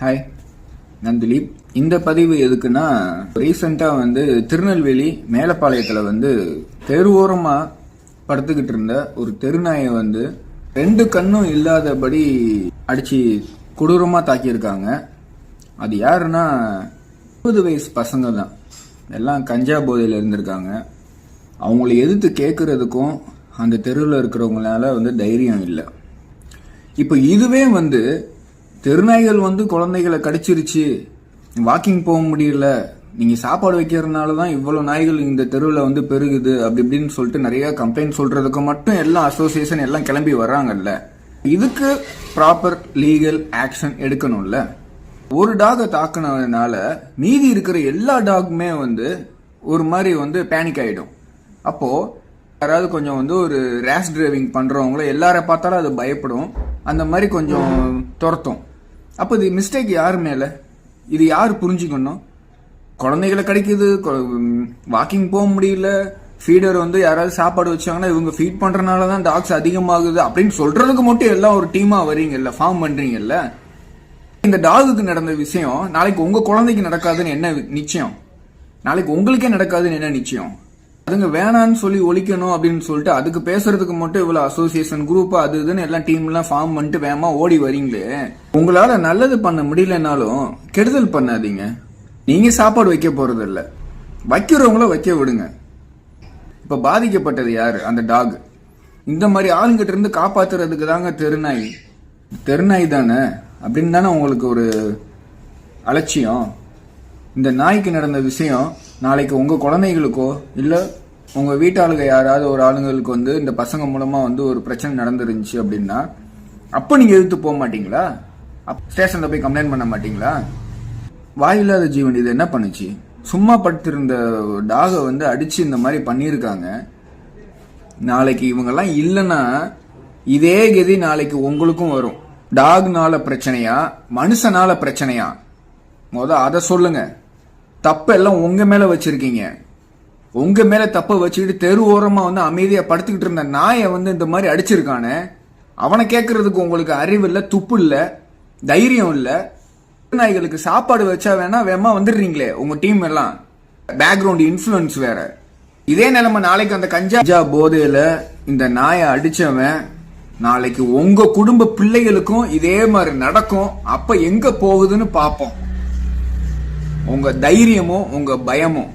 Hi நான் திலீப். இந்த பதிவு எதுக்குன்னா ரீசெண்டாக வந்து திருநெல்வேலி மேலப்பாளையத்தில் வந்து தெருவோரமாக படுத்துக்கிட்டு இருந்த ஒரு தெருநாயை வந்து ரெண்டு கண்ணும் இல்லாதபடி அடித்து கொடூரமாக தாக்கியிருக்காங்க. அது யாருன்னா முப்பது வயசு பசங்க தான் எல்லாம் கஞ்சா போதையில் இருந்திருக்காங்க. அவங்கள எதிர்த்து கேட்குறதுக்கும் அந்த தெருவில் இருக்கிறவங்களால வந்து தைரியம் இல்லை. இப்போ இதுவே வந்து தெருநாய்கள் வந்து குழந்தைகளை கடிச்சிருச்சு. வாக்கிங் போக முடியல. நீங்க சாப்பாடு வைக்கிறதுனால தான் இவ்வளவு நாய்கள் இந்த தெருவில் வந்து பெருகுது அப்படி இப்படின்னு சொல்லிட்டு நிறைய கம்ப்ளைண்ட் சொல்றதுக்கு மட்டும் எல்லாம் அசோசியேஷன் எல்லாம் கிளம்பி வர்றாங்கல்ல. இதுக்கு ப்ராப்பர் லீகல் ஆக்ஷன் எடுக்கணும்ல. ஒரு டாகை தாக்கினதுனால மீதி இருக்கிற எல்லா டாகுமே வந்து ஒரு மாதிரி வந்து பேனிக் ஆகிடும் அப்போது யாராவது கொஞ்சம் வந்து ஒரு ரேஷ் டிரைவிங் பண்ணுறவங்கள எல்லாரை பார்த்தாலும் அது பயப்படும். அந்த மாதிரி கொஞ்சம் துரத்தும். அப்போ இது மிஸ்டேக் யார் மேலே? இது யார் புரிஞ்சுக்கணும்? குழந்தைகளை கிடைக்குது வாக்கிங் போக முடியல ஃபீடர் வந்து யாராவது சாப்பாடு வச்சாங்கன்னா இவங்க ஃபீட் பண்ணுறனால தான் டாக்ஸ் அதிகமாகுது அப்படின்னு சொல்கிறதுக்கு மட்டும் எல்லாம் ஒரு டீமாக வரீங்கல்ல ஃபார்ம் பண்ணுறீங்கல்ல இந்த டாகுக்கு நடந்த விஷயம் நாளைக்கு உங்கள் குழந்தைக்கு நடக்காதுன்னு என்ன நிச்சயம்? நாளைக்கு உங்களுக்கே நடக்காதுன்னு என்ன நிச்சயம்? அதுங்க வேணான்னு சொல்லி ஒழிக்கணும் அப்படின்னு சொல்லிட்டு அதுக்கு பேசுறதுக்கு மட்டும் இவ்வளவு அசோசியேஷன் குரூப் அது இதுன்னு எல்லாம் டீம் எல்லாம் ஃபார்ம் பண்ணிட்டு வேமா ஓடி வரீங்களே. உங்களால நல்லது பண்ண முடியலனாலும் கெடுதல் பண்ணாதீங்க. நீங்க சாப்பாடு வைக்க போறது இல்ல. வைக்கிறவங்கள வைக்க விடுங்க. இப்ப பாதிக்கப்பட்டது யாரு? அந்த டாக் இந்த மாதிரி ஆளுங்கிட்ட இருந்து காப்பாத்துறதுக்கு தாங்க தெருநாய். தெருநாய் தானே? அப்படின்னு தானே உங்களுக்கு ஒரு அலட்சியம். இந்த நாய்க்கு நடந்த விஷயம் நாளைக்கு உங்கள் குழந்தைகளுக்கோ இல்லை உங்கள் வீட்டாளுங்க யாராவது ஒரு ஆளுங்களுக்கு வந்து இந்த பசங்க மூலமாக வந்து ஒரு பிரச்சனை நடந்துருந்துச்சு அப்படின்னா அப்போ நீங்கள் எதிர்த்து போக மாட்டீங்களா? ஸ்டேஷனில் போய் கம்ப்ளைண்ட் பண்ண மாட்டீங்களா? வாயில்லாத ஜீவன் இது என்ன பண்ணுச்சு? சும்மா படுத்திருந்த டாகை வந்து அடித்து இந்த மாதிரி பண்ணியிருக்காங்க. நாளைக்கு இவங்கெல்லாம் இல்லைன்னா இதே கதி நாளைக்கு உங்களுக்கும் வரும். டாக்னால பிரச்சனையா? மனுஷனால பிரச்சனையா? முத அதை சொல்லுங்க. தப்பெல்லாம் எல்லாம் உங்க மேல வச்சிருக்கீங்க. உங்க மேல வச்சுக்கிட்டு தெரு ஓரமா வந்து அமைதியா படுத்துக்கிட்டு இருந்த நாயை வந்து இந்த மாதிரி அடிச்சிருக்கானே. அவனை கேட்கறதுக்கு உங்களுக்கு அறிவு இல்ல துப்பு இல்ல தைரியம் இல்ல. நாய்களுக்கு சாப்பாடு வச்சா வேணா வேமா வந்துடுறீங்களே உங்க டீம் எல்லாம். பேக்ரவுண்ட் இன்ஃபுளுன்ஸ் வேற. இதே நிலைமை நாளைக்கு அந்த கஞ்சா போதையில இந்த நாயை அடிச்சவன் நாளைக்கு உங்க குடும்ப பிள்ளைகளுக்கும் இதே மாதிரி நடக்கும். அப்ப எங்க போகுதுன்னு பாப்போம். உங்கள் தைரியமும் உங்கள் பயமும்